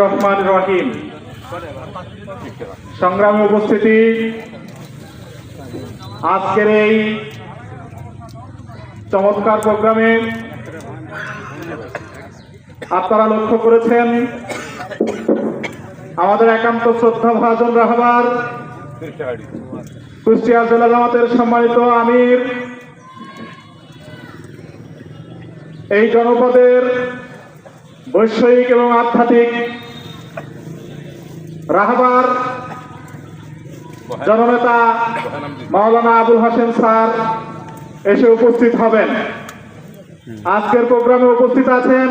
রহমান রহিম। সংগ্রাম উপস্থিতি। আজকের এই চমৎকার প্রোগ্রামে আপনারা লক্ষ্য করেছেন, আমাদের একান্ত শ্রদ্ধা ভাজন রাহবার কুষ্টিয়া জেলা জামাতের সম্মানিত আমির এই জনপদের বৈষয়িক এবং আধ্যাত্মিক রাহবার জননেতা মাওলানা আবুল হাসেম স্যার এসে উপস্থিত হবেন। আজকের প্রোগ্রামে উপস্থিত আছেন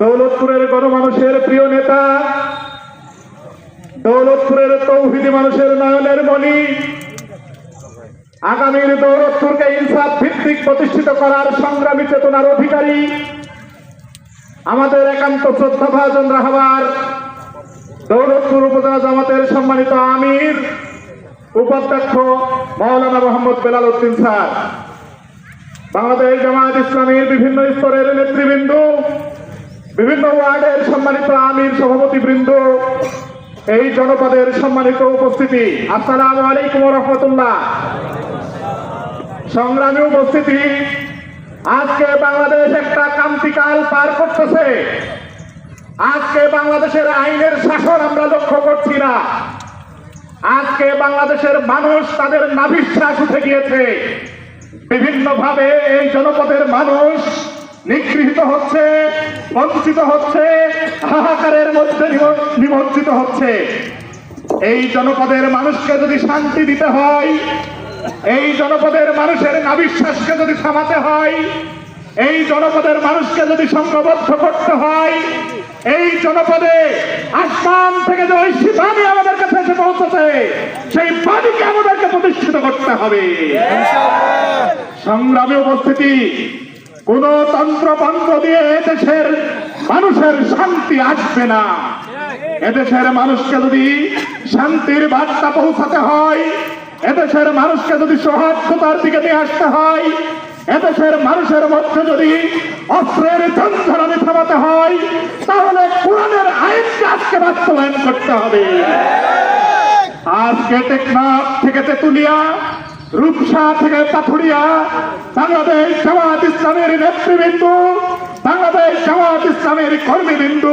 দৌলতপুরের গণমানুষের প্রিয় নেতা, দৌলতপুরের তৌহিদি মানুষের নয়নের মণি, আগামীর দৌলতপুরকে ইনসাফ প্রতিষ্ঠিত করার সংগ্রামী চেতনার অধিকারী। আমাদের একান্ত শ্রদ্ধাভাজন রাহবার দৌলতপুর উপজেলা জামাতের সম্মানিত আমির, উপাধ্যক্ষ মাওলানা মোহাম্মদ বেলাল উদ্দিন স্যার। বাংলাদেশ জামাত ইসলামীর বিভিন্ন স্তরের নেতৃবৃন্দ, বিভিন্ন ওয়ার্ডের সম্মানিত আমির সভাপতি বৃন্দ এই জনপদের সম্মানিত উপস্থিতি। আসসালামু আলাইকুম রহমতুল্লাহ। সংগ্রামী উপস্থিতি, আজকে বাংলাদেশ একটা ক্রান্তিকাল পার করতেছে। আজকে বাংলাদেশের আইনের শাসন আমরা লক্ষ্য করছি না। আজকে বাংলাদেশের মানুষ তাদের নাভিশ্বাস উঠে গিয়েছে। বিভিন্ন ভাবে এই জনপদের মানুষ নিগৃহীত হচ্ছে, বঞ্চিত হচ্ছে, হাহাকারের মধ্যে নিম- নিমজ্জিত হচ্ছে। এই জনপদের মানুষকে যদি শান্তি দিতে হয় এই জনপদের মানুষের নাবিশ্বাসকে যদি থামাতে হয়, এই জনপদের মানুষকে যদি সংঘবদ্ধ করতে হয়, এই জনপদে আসমান থেকে যে ঐশী বাণী আমাদের কাছে এসে পৌঁছেছে সেই বাণীকে আমাদেরকে প্রতিষ্ঠিত করতে হবে। সংগ্রামে উপস্থিতি, কোন তন্ত্রপন্ত্র দিয়ে দেশের মানুষের শান্তি আসবে না। এদেশের মানুষকে যদি শান্তির বার্তা পৌঁছাতে হয় এদেশের মানুষকে যদি সৌহার্দ্যতার দিকে নিয়ে আসতে হয়, এদেশের মানুষের মধ্যে যদি অস্ত্রের যন্ত্রণে থামাতে হয়, তাহলে কোরআনের আইনকে আজকে বাস্তবায়ন করতে হবে। আজকে টেকনাফ থেকে তেতুলিয়া, রূপসা থেকে পাথুরিয়া, বাংলাদেশ জামাত ইসলামের নেতৃবৃন্দ বাংলাদেশ জামাত ইসলামের কর্মীবৃন্দ,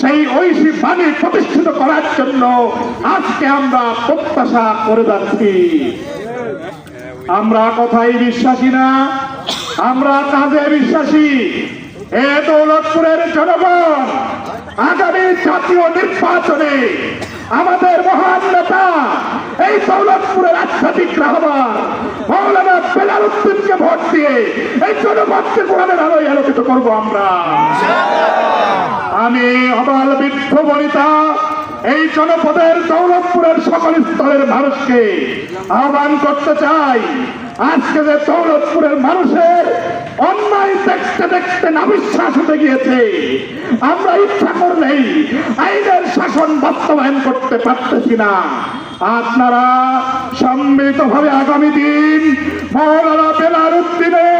সেই ঐশী বাণী প্রতিষ্ঠিত করার জন্য আজকে আমরা প্রত্যাশা করে যাচ্ছি। আমরা কথাই বিশ্বাসী না, আমরা কাজে বিশ্বাসী। এ দৌলতপুরের জনগণ আগামী জাতীয় নির্বাচনে আমাদের মহান নেতা, এই দৌলতপুরের আধ্যাত্মিক রাহবার মৌলানা বেলাল উদ্দিনকে ভোট দিয়ে এই জনগণকে কোরআনের আলোয় আলোকিত করব আমরা। আমি অবাল বৃদ্ধ বনিতা, এই জনপদের দৌলতপুরের সকল স্তরের মানুষকে আহ্বান করতে চাই। আজকে যে দৌলতপুরের মানুষের অন্যায় দেখতে দেখতে নাবিশ্বাস হতে গিয়েছে, আমরা ইচ্ছা করলেই আইনের শাসন বাস্তবায়ন করতে পারতেছি না। আপনারা সম্মিলিতভাবে আগামী দিন মৌলানা বেলার উদ্দিনের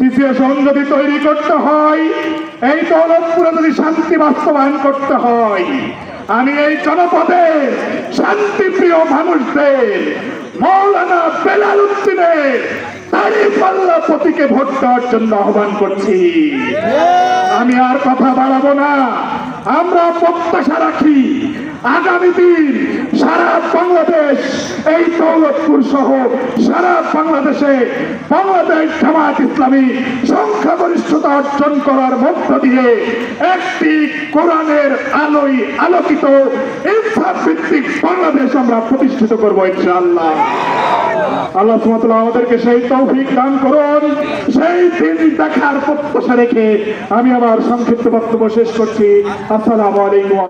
সিচুয়েশন যদি তৈরি করতে হয়, এই দৌলতপুরে যদি শান্তি বাস্তবায়ন করতে হয়, আমি এই জনপদে শান্তিপ্রিয় মানুষদের, মৌলানা বেলাল উদ্দিনের তারই পাল্লা প্রতীকে ভোট দেওয়ার জন্য আহ্বান করছি। আমি আর কথা বাড়াবো না। আমরা প্রত্যাশা রাখি, আগামী দিন দৌলতপুর সহ সারা বাংলাদেশে বাংলাদেশ জামাত ইসলামী সংখ্যাগরিষ্ঠতা অর্জন করার মধ্য দিয়ে একটি কোরআনের আলোয় আলোকিত ইনসাফ ভিত্তিক বাংলাদেশ আমরা প্রতিষ্ঠিত করব ইনশাআল্লাহ। আল্লাহ সুমাতুল্লাহ আমাদেরকে সেই তৌফিক দান করুন, সেই দিন দেখার প্রত্যাশা রেখে আমি আমার সংক্ষিপ্ত বক্তব্য শেষ করছি। আসসালামু আলাইকুম